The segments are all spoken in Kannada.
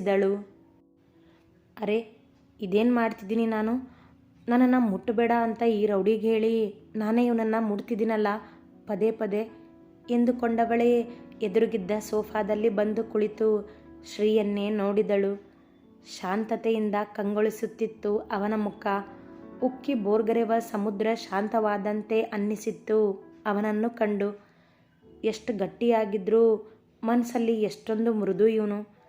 ಅನ್ನಿಸಿದಳು ಅರೆ, ಇದೇನು ಮಾಡ್ತಿದ್ದೀನಿ ನಾನು? ನನ್ನನ್ನು ಮುಟ್ಟಬೇಡ ಅಂತ ಈ ರೌಡಿಗೆ ಹೇಳಿ ನಾನೇ ಇವನನ್ನು ಮುಟ್ತಿದ್ದೀನಲ್ಲ, ಪದೇ ಪದೇ, ಎಂದುಕೊಂಡವಳೇ ಎದುರುಗಿದ್ದ ಸೋಫಾದಲ್ಲಿ ಬಂದು ಕುಳಿತು ಶ್ರೀಯನ್ನೇ ನೋಡಿದಳು. ಶಾಂತತೆಯಿಂದ ಕಂಗೊಳಿಸುತ್ತಿತ್ತು ಅವನ ಮುಖ. ಉಕ್ಕಿ ಬೋರ್ಗರೆವ ಸಮುದ್ರ ಶಾಂತವಾದಂತೆ ಅನ್ನಿಸಿತ್ತು ಅವನನ್ನು ಕಂಡು. ಎಷ್ಟು ಗಟ್ಟಿಯಾಗಿದ್ರೂ ಮನಸ್ಸಲ್ಲಿ ಎಷ್ಟೊಂದು ಮೃದು ಇವನು.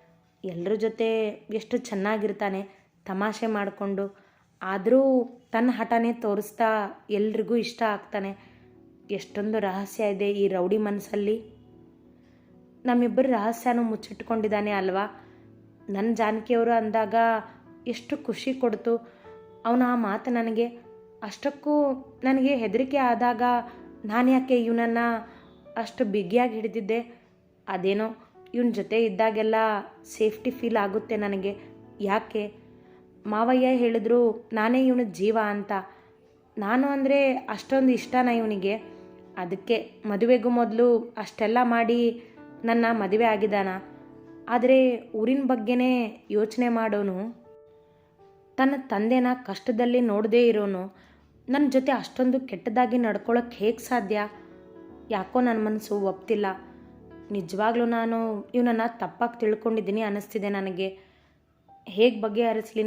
ಎಲ್ಲರ ಜೊತೆ ಎಷ್ಟು ಚೆನ್ನಾಗಿರ್ತಾನೆ ತಮಾಷೆ ಮಾಡಿಕೊಂಡು, ಆದರೂ ತನ್ನ ಹಠನೇ ತೋರಿಸ್ತಾ ಎಲ್ರಿಗೂ ಇಷ್ಟ ಆಗ್ತಾನೆ. ಎಷ್ಟೊಂದು ರಹಸ್ಯ ಇದೆ ಈ ರೌಡಿ ಮನಸ್ಸಲ್ಲಿ. ನಮ್ಮಿಬ್ಬರು ರಹಸ್ಯನೂ ಮುಚ್ಚಿಟ್ಕೊಂಡಿದ್ದಾನೆ ಅಲ್ವಾ? ನನ್ನ ಜಾನಕಿಯವರು ಅಂದಾಗ ಎಷ್ಟು ಖುಷಿ ಕೊಡ್ತು. ಅವನ ಆ ಮಾತು ನನಗೆ, ಅಷ್ಟಕ್ಕೂ ನನಗೆ ಹೆದರಿಕೆ ಆದಾಗ ನಾನು ಯಾಕೆ ಇವನನ್ನು ಅಷ್ಟು ಬಿಗಿಯಾಗಿ ಹಿಡಿದಿದ್ದೆ? ಅದೇನೋ ಇವನ ಜೊತೆ ಇದ್ದಾಗೆಲ್ಲ ಸೇಫ್ಟಿ ಫೀಲ್ ಆಗುತ್ತೆ ನನಗೆ. ಯಾಕೆ? ಮಾವಯ್ಯ ಹೇಳಿದ್ರು, ನಾನೇ ಇವನ ಜೀವ ಅಂತ. ನಾನು ಅಂದರೆ ಅಷ್ಟೊಂದು ಇಷ್ಟನ ಇವನಿಗೆ? ಅದಕ್ಕೆ ಮದುವೆಗೂ ಮೊದಲು ಅಷ್ಟೆಲ್ಲ ಮಾಡಿ ನನ್ನ ಮದುವೆ ಆಗಿದ್ದಾನ? ಆದರೆ ಊರಿನ ಬಗ್ಗೆನೇ ಯೋಚನೆ ಮಾಡೋನು. ತನ್ನ ತಂದೆನ ಕಷ್ಟದಲ್ಲಿ ನೋಡದೇ ಇರೋನು. ನನ್ನ ಜೊತೆ ಅಷ್ಟೊಂದು ಕೆಟ್ಟದಾಗಿ ನಡ್ಕೊಳ್ಳೋಕೆ ಹೇಗೆ ಸಾಧ್ಯ? ಯಾಕೋ ನನ್ನ ಮನಸ್ಸು ಒಪ್ತಿಲ್ಲ. ನಿಜವಾಗ್ಲೂ ನಾನು ಇವನನ್ನು ತಪ್ಪಾಗಿ ತಿಳ್ಕೊಂಡಿದ್ದೀನಿ ಅನ್ನಿಸ್ತಿದೆ ನನಗೆ. ಹೇಗೆ ಬಗೆಹರಿಸ್ಲಿ